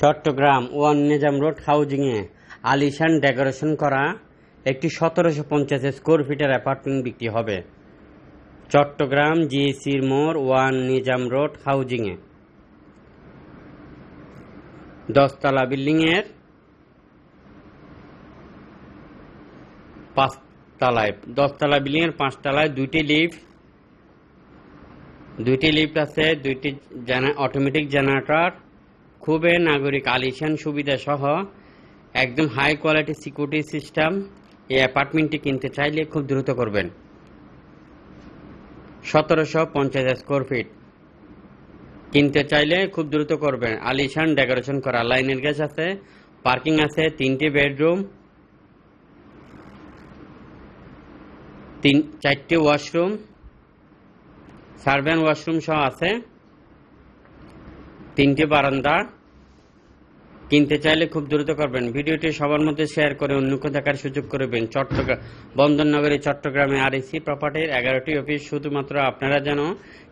Chittagong one Nizam road হাউজিংয়ে আলিশান decoration করা একটি সতেরোশো পঞ্চাশ স্কোয়ার ফিটের অ্যাপার্টমেন্ট বিক্রি হবে। চট্টগ্রাম জিএসির মোড় ওয়ান নিজাম রোড হাউজিংয়ে। দশতলা বিল্ডিংয়ের পাঁচতলায়, দশতলা বিল্ডিংয়ের পাঁচতলায় দুইটি লিফট দুইটি লিফট আছে, দুইটি অটোমেটিক জেনারেটর খুবই নাগরিক আলিশান সুবিধা সহ একদম হাই কোয়ালিটি সিকিউরিটি সিস্টেম এই অ্যাপার্টমেন্টটি কিনতে চাইলে খুব দ্রুত করবেন। সতেরোশো পঞ্চাশ স্কোয়ার ফিট কিনতে চাইলে খুব দ্রুত করবেন। আলিশান ডেকোরেশন করা লাইনের গ্যাস আছে পার্কিং আছে, তিনটি বেডরুম তিন, চারটি ওয়াশরুম সার্ভেন ওয়াশরুম সহ আছে। তিনটি বারান্দা কিনতে চাইলে খুব দ্রুত করবেন। ভিডিওটি সবার মধ্যে শেয়ার করে অন্যকে দেখার সুযোগ করবেন চট্টগ্রাম বন্দরনগরী চট্টগ্রামে আরএসি প্রপার্টির এগারোটি অফিস শুধুমাত্র আপনারা যেন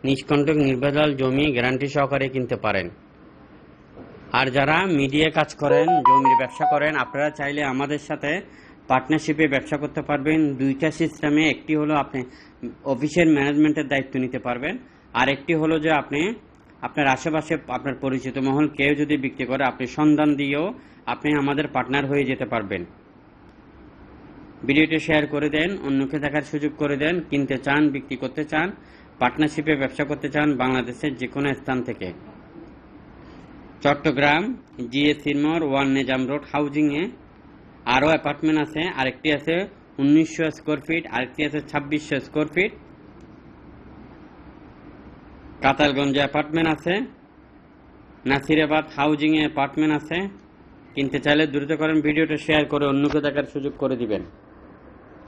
নিষ্কণ্টক নির্ভেজাল জমি গ্যারান্টি সহকারে কিনতে পারেন। আর যারা মিডিয়া কাজ করেন, জমির ব্যবসা করেন, আপনারা চাইলে আমাদের সাথে পার্টনারশিপে ব্যবসা করতে পারবেন। দুইটা সিস্টেমে একটি হলো আপনি অফিসের ম্যানেজমেন্টের দায়িত্ব নিতে পারবেন আর একটি হলো যে আপনি আপনার আশেপাশে আপনার পরিচিত মহল কেউ যদি বিক্রি করে, আপনি সন্ধান দিয়েও আপনি আমাদের পার্টনার হয়ে যেতে পারবেন। ভিডিওটি শেয়ার করে দেন, অন্যকে দেখার সুযোগ করে দেন, কিনতে চান, বিক্রি করতে চান পার্টনারশিপে ব্যবসা করতে চান বাংলাদেশের যে কোনো স্থান থেকে। চট্টগ্রাম জিএসির মোড় ওয়ান নিজাম রোড হাউজিংয়ে আরও অ্যাপার্টমেন্ট আছে, আরেকটি আছে উনিশশো স্কোয়ার ফিট আরেকটি আছে ছাব্বিশশো স্কোয়ার ফিট কাতারগঞ্জে অ্যাপার্টমেন্ট আছে, নাসিরাবাদ হাউজিংয়ে অ্যাপার্টমেন্ট আছে। কিনতে চাইলে দ্রুত করেন ভিডিওটা শেয়ার করে অন্যকে দেখার সুযোগ করে দিবেন।